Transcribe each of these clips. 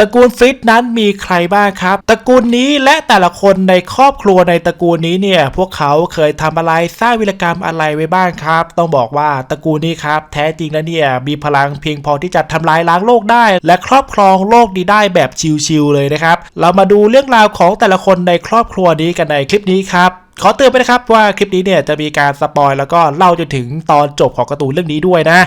ตระกูลฟิตนั้นมีใครบ้างครับ ตระกูลนี้และแต่ละคนในครอบครัวในตระกูลนี้เนี่ย พวกเขาเคยทำอะไรสร้างวิรกรรมอะไรไว้บ้างครับ ต้องบอกว่าตระกูลนี้ครับ แท้จริงแล้วเนี่ยมีพลังเพียงพอที่จะทำลายล้างโลกได้ และครอบครองโลกนี้ได้แบบชิลๆเลยนะครับ เรามาดูเรื่องราวของแต่ละคนในครอบครัวนี้กันในคลิปนี้ครับขอเตือนไปนะครับว่าคลิปนี้เนี่ยจะมีการสปอยแล้วก็เล่าจนถึงตอนจบของการ์ตูนเรื่องนี้ด้วยนะ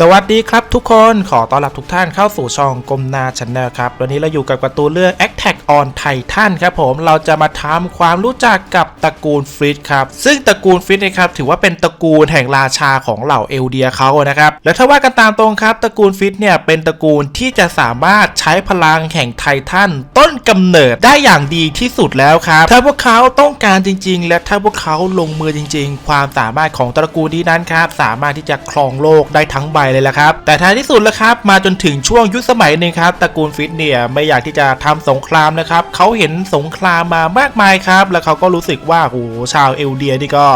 สวัสดีครับทุกคนขอต้อนรับทุกท่านเข้าสู่ช่องกลมนาช n แนลครับวันนี้เราอยู่กับการ์ตูนเรื่อง Attack on Titan ครับผมเราจะมาทำความรู้จักกับตระกูลฟริตครับซึ่งตระกูลฟริตนะครับถือว่าเป็นตระกูลแห่งราชาของเหล่าเอลเดียเขานะครับและถ้าว่ากันตามตรงครับตระกูลฟริตเนี่ยเป็นตระกูลที่จะสามารถใช้พลังแห่งไททันต้นกำเนิดได้อย่างดีที่สุดแล้วครับถ้าพวกเขาต้องการจริง ๆ และถ้าพวกเขาลงมือจริง ๆ ความสามารถของตระกูลนี้นั้นครับสามารถที่จะครองโลกได้ทั้งใบเลยละครับ แต่ท้ายที่สุดแล้วครับมาจนถึงช่วงยุคสมัยหนึ่งครับตระกูลฟิตเนี่ยไม่อยากที่จะทำสงครามนะครับเขาเห็นสงครามมามากมายครับ แล้วเขาก็รู้สึกว่าโหชาวเอลเดียนี่ก็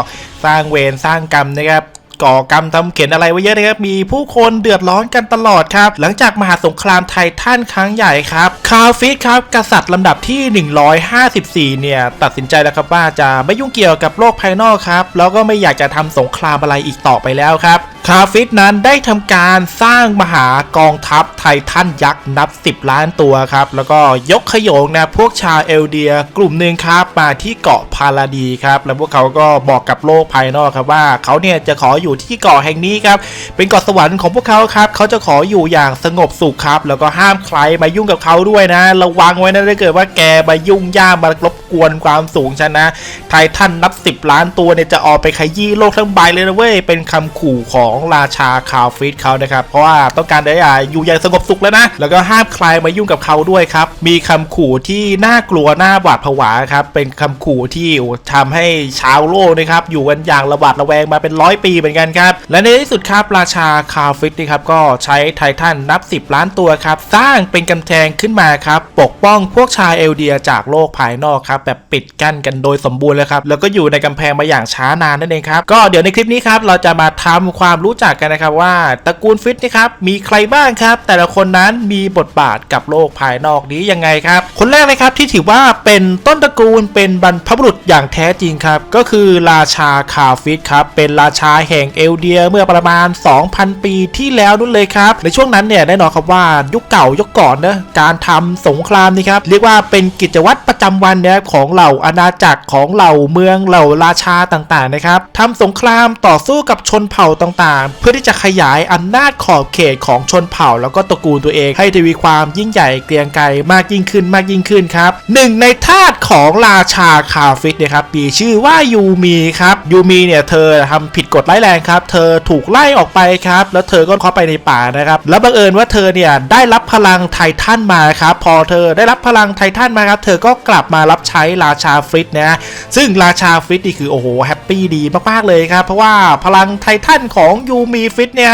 สร้างเวรสร้างกรรมนะครับก่อกรรมทำเขียนอะไรไว้เยอะนะครับ มีผู้คนเดือดร้อนกันตลอดครับ หลังจากมหาสงครามไททันครั้งใหญ่ครับ คาฟิตครับ กษัตริย์ลำดับที่ 154 เนี่ย ตัดสินใจแล้วครับว่าจะไม่ยุ่งเกี่ยวกับโลกภายนอกครับ แล้วก็ไม่อยากจะทำสงครามอะไรอีกต่อไปแล้วครับ คาร์ฟิตนั้นได้ทำการสร้างมหากองทัพไททันยักษ์นับ 10 ล้านตัวครับ แล้วก็ยกขยงนะพวกชาวเอลเดีย กลุ่มหนึ่งครับมาที่เกาะพาราดีครับ แล้วพวกเขาก็บอกกับโลกภายนอกครับว่าเขาเนี่ยจะขออยู่ที่เกาะแห่งนี้ครับ เป็นเกาะสวรรค์ของพวกเขาครับ เขาจะขออยู่อย่างสงบสุขครับ แล้วก็ห้ามใครมายุ่งกับเขาด้วยนะ ระวังไว้นะถ้าเกิดว่าแกมายุ่งย่ามมารบกวนความสูงฉันนะ ไททันนับ 10 ล้านตัวเนี่ยจะออกไปขยี้โลกทั้งใบเลยนะเว้ย เป็นคำขู่ของราชาคาฟิตเขานะครับ เพราะว่าต้องการได้อะอยู่อย่างสงบสุขแล้วนะ แล้วก็ห้ามใครมายุ่งกับเขาด้วยครับ มีคำขู่ที่น่ากลัวน่าหวาดผวาครับ เป็นคำขู่ที่โอ้ทำให้ชาวโลกนะครับอยู่กันอย่างระหวาดระแวงมาเป็นร้อยปีเหมือนกันครับ และในที่สุดครับราชาคาฟิตนะครับก็ใช้ไททันนับ 10 ล้านตัวครับ สร้างเป็นกำแพงขึ้นมาครับปกป้องพวกชาวเอลเดียจากโลกภายนอกครับแบบปิดกั้นกันโดยสมบูรณ์เลยครับแล้วก็อยู่ในกำแพงมาอย่างช้านานนั่นเองครับก็เดี๋ยวในคลิปนี้ครับเราจะมาทำความรูู้้จักกันนะครับว่าตระกูลฟิตนะครับมีใครบ้างครับ แต่ละคนนั้นมีบทบาทกับโลกภายนอกนี้ยังไงครับ คนแรกเลยครับที่ถือว่าเป็นต้นตระกูลเป็นบรรพบุรุษอย่างแท้จริงครับ ก็คือราชาคาฟิตครับเป็นราชาแห่งเอลเดียเมื่อประมาณ 2,000 ปีที่แล้วนู่นเลยครับ ในช่วงนั้นเนี่ยแน่นอนครับว่ายุคเก่ายุคก่อนนะการทำสงครามนี่ครับเรียกว่าเป็นกิจวัตรประจำวันนะครับของเหล่าอาณาจักรของเหล่าเมืองเหล่าราชาต่างๆนะครับทำสงครามต่อสู้กับชนเผ่าต่างๆ เพื่อที่จะขยายอำนาจขอบเขตของชนเผ่า แล้วก็ตระกูลตัวเอง ให้ทวีความยิ่งใหญ่เกรียงไกรมากยิ่งขึ้นมากยิ่งขึ้นครับหนึ่งในทาสของราชาคาฟิตเนะครับมีชื่อว่ายูมีครับยูมีเนี่ยเธอทำผิดกฎร้ายแรงครับ เธอถูกไล่ออกไปครับ แล้วเธอก็เข้าไปในป่านะครับแล้วบังเอิญว่าเธอเนี่ยได้รับพลังไททันมาครับพอเธอได้รับพลังไททันมาครับเธอก็กลับมารับใช้ราชาฟริตนะซึ่งราชาฟริตนี่คือโอ้โหแฮปปี้ดีมากๆเลยครับเพราะว่าพลังไททันของยูมีฟิตเนี่ย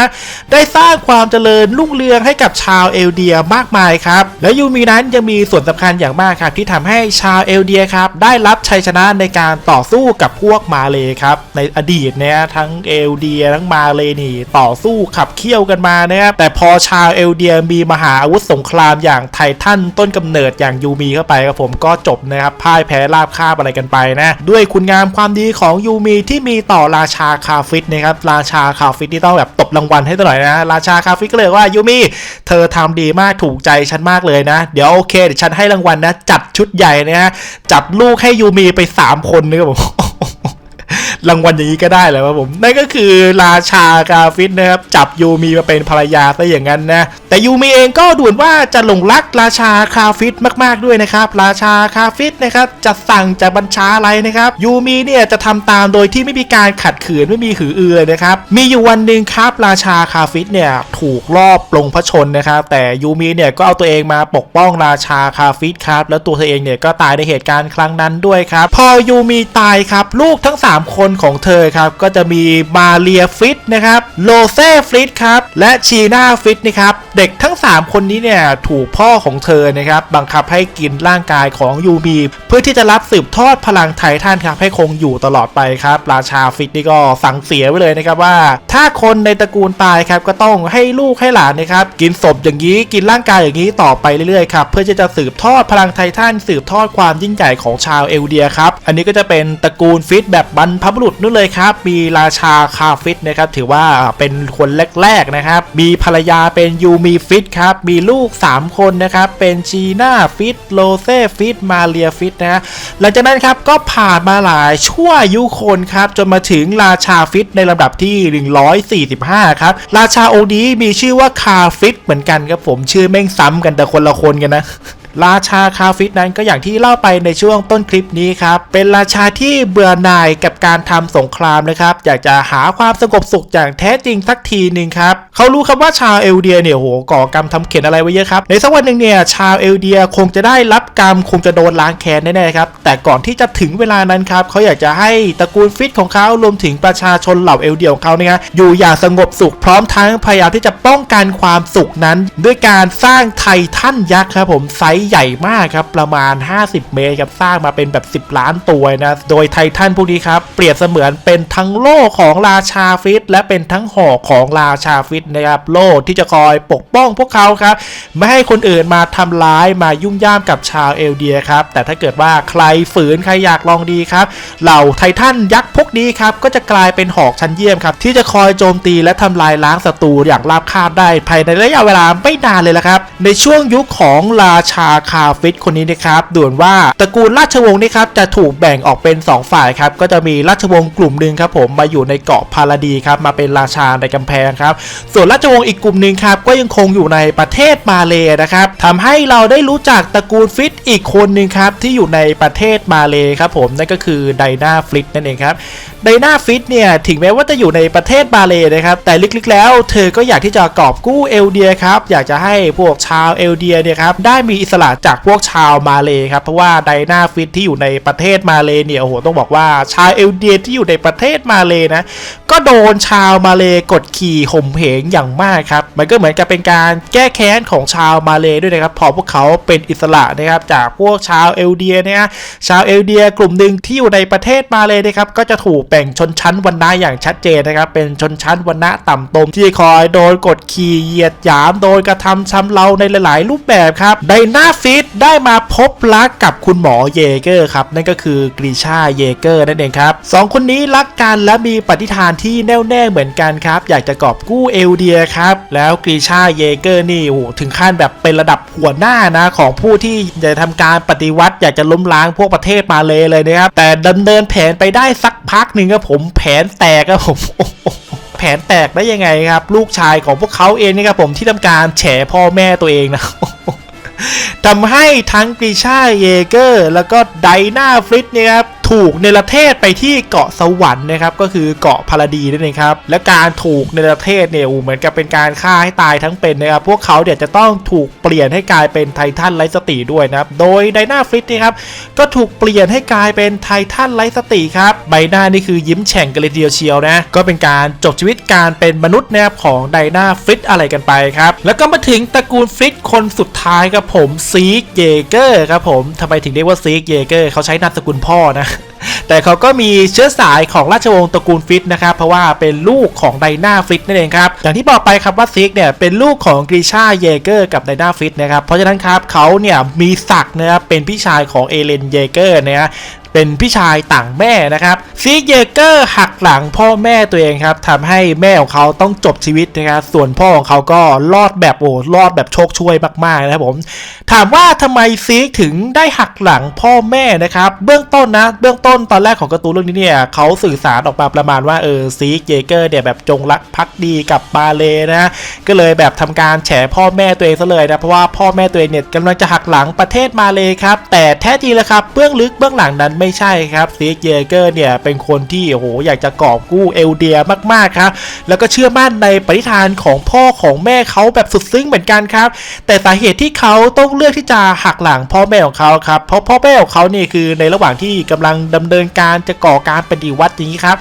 ได้สร้างความเจริญรุ่งเรืองให้กับชาวเอลเดียมากมายครับ และยูมีนั้นยังมีส่วนสำคัญอย่างมากครับที่ทำให้ชาวเอลเดียครับได้รับชัยชนะในการต่อสู้กับพวกมาเลยครับในอดีตเนี่ยทั้งเอลเดียทั้งมาเลยนี่ต่อสู้ขับเคี่ยวกันมานะครับแต่พอชาวเอลเดียมีมหาอาวุธสงครามอย่างไททันต้นกำเนิดอย่างยูมีเข้าไปครับผมก็จบนะครับพ่ายแพ้ราบคาบอะไรกันไปนะ ด้วยคุณงามความดีของยูมีที่มีต่อราชาคาฟิตนะครับราชาคาฟิตที่ต้องแบบตบรางวัลให้ตัวหน่อยนะ ราชาคาฟิตก็เลยว่ายูมี่เธอทำดีมากถูกใจฉันมากเลยนะ เดี๋ยวโอเคเดี๋ยวฉันให้รางวัลนะ จัดชุดใหญ่นะจัดลูกให้ยูมี่ไปสามคนนะครับผม รางวัลอย่างนี้ก็ได้เลยครับผม นั่นก็คือราชากาฟิตนะครับ จับยูมีมาเป็นภรรยาซะอย่างนั้นนะ แต่ยูมีเองก็ด่วนว่าจะหลงรักราชาคาฟิตมากๆด้วยนะครับ ราชาคาฟิตนะครับจะสั่งจะบัญชาอะไรนะครับยูมีเนี่ยจะทำตามโดยที่ไม่มีการขัดขืนไม่มีหืออือเลยนะครับ มีอยู่วันหนึ่งครับราชาคาฟิตเนี่ยถูกลอบปลงพระชนนะครับ แต่ยูมีเนี่ยก็เอาตัวเองมาปกป้องราชาคาฟิตครับ แล้วตัวเธอเองเนี่ยก็ตายในเหตุการณ์ครั้งนั้นด้วยครับ พอยูมีตายครับ ลูกทั้ง 3 คนของเธอครับ ก็จะมีมาเรียฟิตนะครับโลเซ่ฟิตครับ และชีน่าฟิตนะครับ เด็กทั้ง 3 คนนี้เนี่ยถูกพ่อของเธอนะครับ บังคับให้กินร่างกายของยูมีเพื่อที่จะรับสืบทอดพลังไททันครับให้คงอยู่ตลอดไปครับ ราชาฟิตนี่ก็สั่งเสียไว้เลยนะครับว่า ถ้าคนในตระกูลตายครับก็ต้องให้ลูกให้หลานนะครับ กินศพอย่างนี้กินร่างกายอย่างนี้ต่อไปเรื่อยๆครับเพื่อที่จะสืบทอดพลังไททันสืบทอดความยิ่งใหญ่ของชาวเอลเดียครับอันนี้ก็จะเป็นตระกูลฟิตแบบบรรพบรุษนู่นเลยครับ มีราชาคาฟิตนะครับถือว่าเป็นคนแรกๆนะครับ มีภรรยาเป็นยูมีฟิตครับ มีลูก 3 คนนะครับ เป็นชีน่าฟิตโลเซฟิตมาเรียฟิตนะฮะหลังจากนั้นครับก็ผ่านมาหลายชั่วยุคนครับ จนมาถึงราชาฟิตในลำดับที่ 145 ครับ ราชาองค์นี้มีชื่อว่าคาฟิตเหมือนกันครับผมชื่อแม่งซ้ำกันแต่คนละคนกันนะ ราชาคาฟิตนั้นก็อย่างที่เล่าไปในช่วงต้นคลิปนี้ครับ เป็นราชาที่เบื่อหน่ายกับการทำสงครามนะครับ อยากจะหาความสงบสุขอย่างแท้จริงสักทีหนึ่งครับเขารู้ครับว่าชาวเอลเดียเนี่ยโหก่อกรรมทำเข็นอะไรไว้เยอะครับ ในสักวันหนึ่งเนี่ยชาวเอลเดียคงจะได้รับกรรมคงจะโดนล้างแค้นแน่ๆครับ แต่ก่อนที่จะถึงเวลานั้นครับเขาอยากจะให้ตระกูลฟิตของเขารวมถึงประชาชนเหล่าเอลเดียของเขาเนี่ยอยู่อย่างสงบสุขพร้อมทั้งพยายามที่จะป้องกันความสุขนั้น ด้วยการสร้างไททันยักษ์ครับผมไซใหญ่มากครับ ประมาณ 50 เมตรครับสร้างมาเป็นแบบ 10 ล้านตัวนะ โดยไททันพวกนี้ครับ เปรียบเสมือนเป็นทั้งโล่ของราชาฟิต และเป็นทั้งหอกของราชาฟิตนะครับ โล่ที่จะคอยปกป้องพวกเขาครับ ไม่ให้คนอื่นมาทำร้ายมายุ่งย่ามกับชาวเอลเดียครับ แต่ถ้าเกิดว่าใครฝืนใครอยากลองดีครับ เหล่าไททันยักษ์พวกนี้ครับ ก็จะกลายเป็นหอกชั้นเยี่ยมครับ ที่จะคอยโจมตีและทำลายล้างศัตรูอย่างราบคาบได้ภายในระยะเวลาไม่นานเลยละครับ ในช่วงยุคของราชาคาฟิตคนนี้นะครับด่วนว่าตระกูลราชวงศ์นี่ครับจะถูกแบ่งออกเป็น 2 ฝ่ายครับก็จะมีราชวงศ์กลุ่มหนึ่งครับผมมาอยู่ในเกาะพาราดีครับมาเป็นราชาในกำแพงครับส่วนราชวงศ์อีกกลุ่มหนึ่งครับ ก็ยังคงอยู่ในประเทศมาเลนะครับทำให้เราได้รู้จักตระกูลฟิตอีกคนหนึ่งครับที่อยู่ในประเทศมาเลครับผมนั่นก็คือไดนาฟิตนั่นเองครับไดนาฟิตเนี่ยถึงแม้ว่าจะอยู่ในประเทศมาเลนะครับแต่ลึกๆแล้วเธอก็อยากที่จะกอบกู้เอลเดียครับอยากจะให้พวกชาวเอลเดียเนี่ยครับได้มีอิสระจากพวกชาวมาเลครับเพราะว่าไดนาฟิตที่อยู่ในประเทศมาเลเนี่ยโอ้โหต้องบอกว่าชาวเอลเดียที่อยู่ในประเทศมาเลนะก็โดนชาวมาเลกดขี่ข่มเหงอย่างมากครับมันก็เหมือนกับเป็นการแก้แค้นของชาวมาเลด้วยนะครับพอพวกเขาเป็นอิสระนะครับจากพวกชาวเอลเดียเนี่ยชาวเอลเดียกลุ่มหนึ่งที่อยู่ในประเทศมาเลนะครับก็จะถูกแบ่งชนชั้นวรรณะอย่างชัดเจนนะครับเป็นชนชั้นวรรณะต่ำตมที่คอยโดนกดขี่เหยียดหยาม โดนกระทำชำเราในหลาย ๆ รูปแบบครับไดนาฟิตได้มาพบรักกับคุณหมอเยเกอร์ครับนั่นก็คือกรีชาเยเกอร์นั่นเองครับสองคนนี้รักกันและมีปฏิฐานที่แน่วแน่เหมือนกันครับอยากจะกอบกู้เอลเดียครับแล้วกรีชชาเยเกอร์นี่โอ้โหถึงขั้นแบบเป็นระดับหัวหน้านะของผู้ที่จะทำการปฏิวัติอยากจะล้มล้างพวกประเทศมาเลยเลยนะครับ แต่ดำเนินแผนไปได้สักพักหนึ่งครับผมแผนแตกครับผมแผนแตกได้ยังไงครับ ลูกชายของพวกเขาเองนี่ครับผมที่ทำการแฉพ่อแม่ตัวเองนะทำให้ทั้งกรีชาเยเกอร์ แล้วก็ไดนาฟริตเนี่ยครับ ถูกเนรเทศไปที่เกาะสวรรค์นะครับก็คือเกาะพาราดีนั่นเองครับและการถูกเนรเทศเนี่ยเหมือนกับเป็นการฆ่าให้ตายทั้งเป็นนะครับพวกเขาเนี่ยวจะต้องถูกเปลี่ยนให้กลายเป็นไททันไร้สติด้วยนะครับโดยไดนาฟริตนี่ครับก็ถูกเปลี่ยนให้กลายเป็นไททันไร้สติครับใบหน้านี่คือยิ้มแฉ่งกันเลยเดียวเชียวนะก็เป็นการจบชีวิตการเป็นมนุษย์นะครับของไดนาฟริตอะไรกันไปครับแล้วก็มาถึงตระกูลฟริตคนสุดท้ายครับผมซีกเยเกอร์ครับผมทำไมถึงเรียกว่าซีกเยเกอร์เขาใช้นามสกุลพ่อนะ แต่เขาก็มีเชื้อสายของราชวงศ์ตระกูลฟิตนะครับ เพราะว่าเป็นลูกของไดนาฟิตนั่นเองครับ อย่างที่บอกไปครับว่าซิกเนี่ยเป็นลูกของกรีชาเยเกอร์กับไดนาฟิตนะครับ เพราะฉะนั้นครับเขาเนี่ยมีศักดิ์นะครับเป็นพี่ชายของเอเลนเยเกอร์นะฮะ เป็นพี่ชายต่างแม่นะครับซีเยเกอร์หักหลังพ่อแม่ตัวเองครับทำให้แม่ของเขาต้องจบชีวิตนะครับส่วนพ่อของเขาก็รอดแบบโอ้รอดแบบโชคช่วยมากๆนะครับผมถามว่าทำไมซีกถึงได้หักหลังพ่อแม่นะครับเบื้องต้นนะเบื้องต้นตอนแรกของการ์ตูนเรื่องนี้เนี่ยเขาสื่อสารออกมาประมาณว่าเออซีเยเกอร์เนี่ยแบบจงรักภักดีกับมาเลนะก็เลยแบบทำการแฉพ่อแม่ตัวเองซะเลยนะเพราะว่าพ่อแม่ตัวเองเนี่ยกำลังจะหักหลังประเทศมาเลยครับแต่แท้จริงแล้วครับเบื้องลึกเบื้องหลังนั้นไม่ไม่ใช่ครับซีกเยเกอร์เนี่ยเป็นคนที่โอ้โหอยากจะกอบกู้เอลเดียมากๆครับแล้วก็เชื่อมั่นในปณิธานของพ่อของแม่เขาแบบสุดซึ้งเหมือนกันครับ แต่สาเหตุที่เขาต้องเลือกที่จะหักหลังพ่อแม่ของเขาครับเพราะพ่อแม่ของเขาเนี่ยคือในระหว่างที่กำลังดำเนินการจะก่อการปฏิวัติอย่างนี้ครับ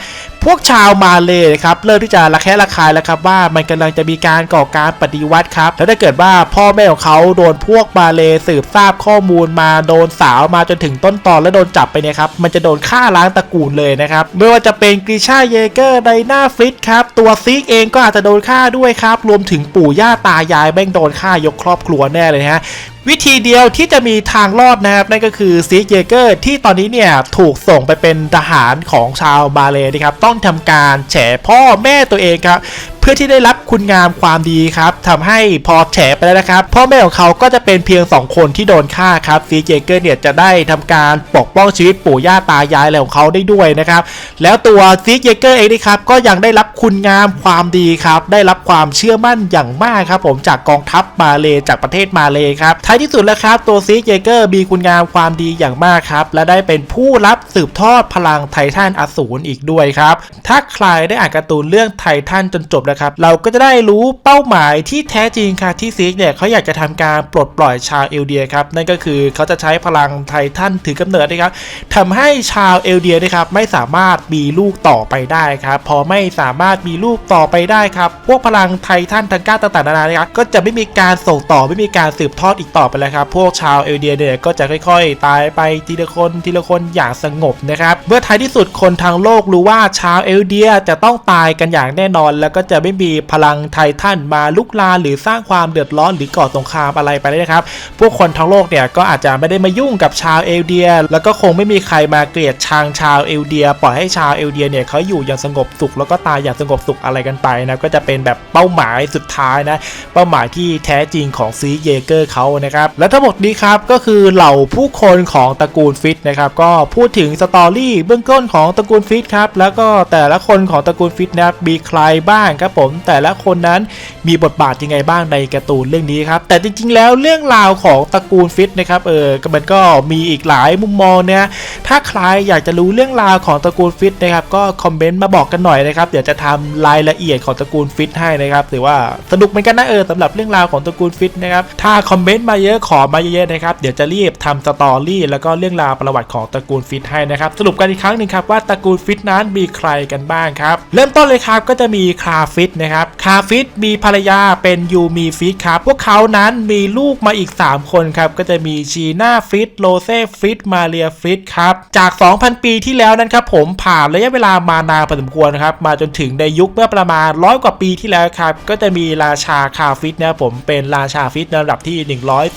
พวกชาวมาเลยครับเริ่มที่จะระแคะระคายแล้วครับว่ามันกำลังจะมีการก่อการปฏิวัติครับแล้วถ้าเกิดว่าพ่อแม่ของเขาโดนพวกมาเลยสืบทราบข้อมูลมาโดนสาวมาจนถึงต้นตอนแล้วโดนจับไปเนี่ยครับมันจะโดนฆ่าล้างตระกูลเลยนะครับไม่ว่าจะเป็นกริชาเยเกอร์ไดนาฟริตครับตัวซิกเองก็อาจจะโดนฆ่าด้วยครับรวมถึงปู่ย่าตายายแม่งโดนฆ่ายกครอบครัวแน่เลยฮะ วิธีเดียวที่จะมีทางรอดนะครับนั่นก็คือซีเยเกอร์ที่ตอนนี้เนี่ยถูกส่งไปเป็นทหารของชาวบาเลนะครับต้องทำการแฉพ่อแม่ตัวเองครับ พื่อที่ได้รับคุณงามความดีครับทำให้พอแฉไปแล้วนะครับ พ่อแม่ของเขาก็จะเป็นเพียง 2 คนที่โดนฆ่าครับซีเจเกอร์เนี่ยจะได้ทำการปกป้องชีวิตปู่ย่าตายายอะไรของเขาได้ด้วยนะครับ แล้วตัวซีเจเกอร์เองนะครับก็ยังได้รับคุณงามความดีครับ ได้รับความเชื่อมั่นอย่างมากครับ ผมจากกองทัพมาเลจากประเทศมาเลครับท้ายที่สุดแล้วครับตัวซีเจเกอร์มีคุณงามความดีอย่างมากครับและได้เป็นผู้รับสืบทอดพลังไททันอสูรอีกด้วยครับถ้าใครได้อ่านการ์ตูนเรื่องไททันจนจบนะครับ เราก็จะได้รู้เป้าหมายที่แท้จริงค่ะที่ซีกเนี่ยเขาอยากจะทำการปลดปล่อยชาวเอลเดียครับนั่นก็คือเขาจะใช้พลังไททันถือกำเนิดนะครับทำให้ชาวเอลเดียนะครับไม่สามารถมีลูกต่อไปได้ครับพอไม่สามารถมีลูกต่อไปได้ครับพวกพลังไททันทางก้าต่างๆนานานะครับก็จะไม่มีการส่งต่อไม่มีการสืบทอดอีกต่อไปแล้วครับพวกชาวเอลเดียเนี่ยก็จะค่อย ๆ ตายไปทีละคนทีละคนอย่างสงบนะครับเมื่อท้ายที่สุดคนทางโลกรู้ว่าชาวเอลเดียจะต้องตายกันอย่างแน่นอน แล้วก็จะไม่มีพลังไททันมาลุกลานหรือสร้างความเดือดร้อนหรือก่อสงครามอะไรไปเลยนะครับ พวกคนทั้งโลกเนี่ยก็อาจจะไม่ได้มายุ่งกับชาวเอลเดีย แล้วก็คงไม่มีใครมาเกลียดชังชาวเอลเดีย ปล่อยให้ชาวเอลเดียเนี่ยเขาอยู่อย่างสงบสุขแล้วก็ตายอย่างสงบสุขอะไรกันไปนะก็จะเป็นแบบเป้าหมายสุดท้ายนะเป้าหมายที่แท้จริงของซีเยเกอร์เขานะครับและทั้งหมดนี้ครับก็คือเหล่าผู้คนของตระกูลฟิตนะครับก็พูดถึงสตอรี่เบื้องต้นของตระกูลฟิตครับแล้วก็แต่ละคนของตระกูลฟิตนะครับมีใครบ้างครับผมแต่ละคนนั้นมีบทบาทยังไงบ้างในการ์ตูนเรื่องนี้ครับ แต่จริงๆแล้วเรื่องราวของตระกูลฟิตนะครับเออมันก็มีอีกหลายมุมมองนะถ้าใครอยากจะรู้เรื่องราวของตระกูลฟิตนะครับก็คอมเมนต์มาบอกกันหน่อยนะครับเดี๋ยวจะทำรายละเอียดของตระกูลฟิตให้นะครับถือว่าสนุกเหมือนกันนะเออสำหรับเรื่องราวของตระกูลฟิตนะครับถ้าคอมเมนต์มาเยอะขอมาเยอะๆนะครับเดี๋ยวจะรีบทำสตอรี่แล้วก็เรื่องราวประวัติของตระกูลฟิตให้นะครับสรุปกันอีกครั้งหนึ่งครับว่าตระกูลฟิตนั้นมีใครกันบ้างครับ เริ่มต้นเลยครับก็จะมีคาฟฟิตนะครับคาฟิตมีภรรยาเป็นยูมีฟิตครับ พวกเขานั้นมีลูกมาอีก 3 คนครับ ก็จะมีชีน่าฟิตโรเซ่ฟิตมาเรียฟิตครับ จาก 2,000 ปีที่แล้วนั้นครับผมผ่านระยะเวลามานานพอสมควรครับ มาจนถึงในยุคเมื่อประมาณร้อยกว่าปีที่แล้วครับ ก็จะมีราชาคาฟิตนะผมเป็นราชาฟิตในระดับที่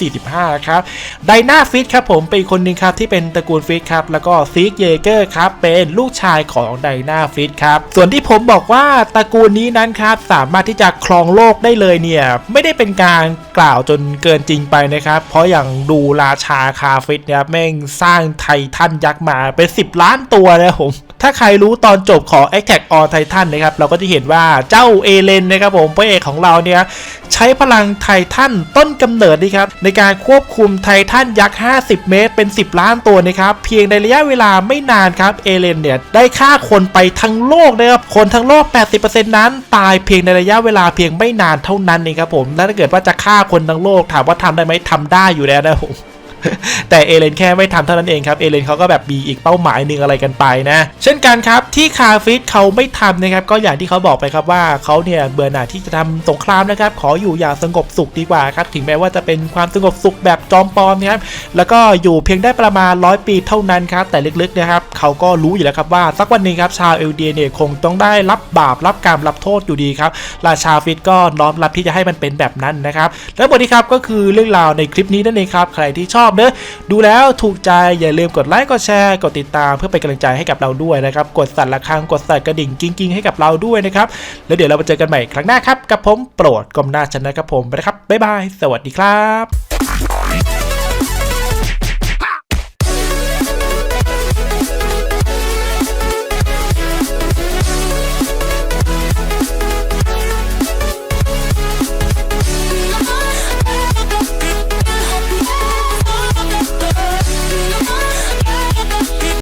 145 ครับไดนาฟิตครับผมเป็นคนหนึ่งครับที่เป็นตระกูลฟิตครับแล้วก็ซิกเยเกอร์ครับเป็นลูกชายของไดนาฟิตครับส่วนที่ผมบอกว่าตระกูลนี้นั้นครับสามารถที่จะครองโลกได้เลยเนี่ยไม่ได้เป็นการกล่าวจนเกินจริงไปนะครับ เพราะอย่างดูราชาคาฟิตเนี่ยแม่งสร้างไททันยักษ์มาเป็น 10 ล้านตัวนะครับผม ถ้าใครรู้ตอนจบของ Attack on Titan นะครับเราก็จะเห็นว่าเจ้าเอเลนนะครับผมพระเอกของเราเนี่ยใช้พลังไททันต้นกำเนิดนี่ครับในการควบคุมไททันยักษ์ 50 เมตร เป็น 10 ล้านตัวนะครับเพียงในระยะเวลาไม่นานครับเอเลนเนี่ยได้ฆ่าคนไปทั้งโลกนะครับคนทั้งโลก 80%นั้นตายเพียงในระยะเวลาเพียงไม่นานเท่านั้นเองครับผมและถ้าเกิดว่าจะฆ่าคนทั้งโลกถามว่าทำได้ไหมทำได้อยู่แล้วนะครับผม แต่เอเลนแค่ไม่ทำเท่านั้นเองครับเอเลนเขาก็แบบมีอีกเป้าหมายหนึ่งอะไรกันไปนะ เช่นกันครับที่คาฟิตเขาไม่ทำนะครับก็อย่างที่เขาบอกไปครับว่าเขาเนี่ยเบื่อหน่ายที่จะทำสงครามนะครับขออยู่อย่างสงบสุขดีกว่าครับถึงแม้ว่าจะเป็นความสงบสุขแบบจอมปลอมนะครับแล้วก็อยู่เพียงได้ประมาณร้อยปีเท่านั้นครับแต่ลึกๆนะครับเขาก็รู้อยู่แล้วครับว่าสักวันหนึ่งครับชาวเอลเดียเนี่ยคงต้องได้รับบาปรับกรรมรับโทษอยู่ดีครับราชาฟิตก็น้อมรับที่จะให้มันเป็นแบบนั้นนะครับและหมดนี้ครับก็คือเรื่องราวในคลิปนี้นั่นเองครับใครที่ชอบเนอะดูแล้วถูกใจอย่าลืมกดไลค์กดแชร์กดติดตามเพื่อเป็นกำลังใจให้กับเราด้วยนะครับกดสั่นระฆังกดสั่นกระดิ่งกิ้งๆให้กับเราด้วยนะครับแล้วเดี๋ยวเราไปเจอกันใหม่ครั้งหน้าครับกับผมโปรดกลมหน้าชนะครับผมไปนะครับบ๊ายบาย สวัสดีครับ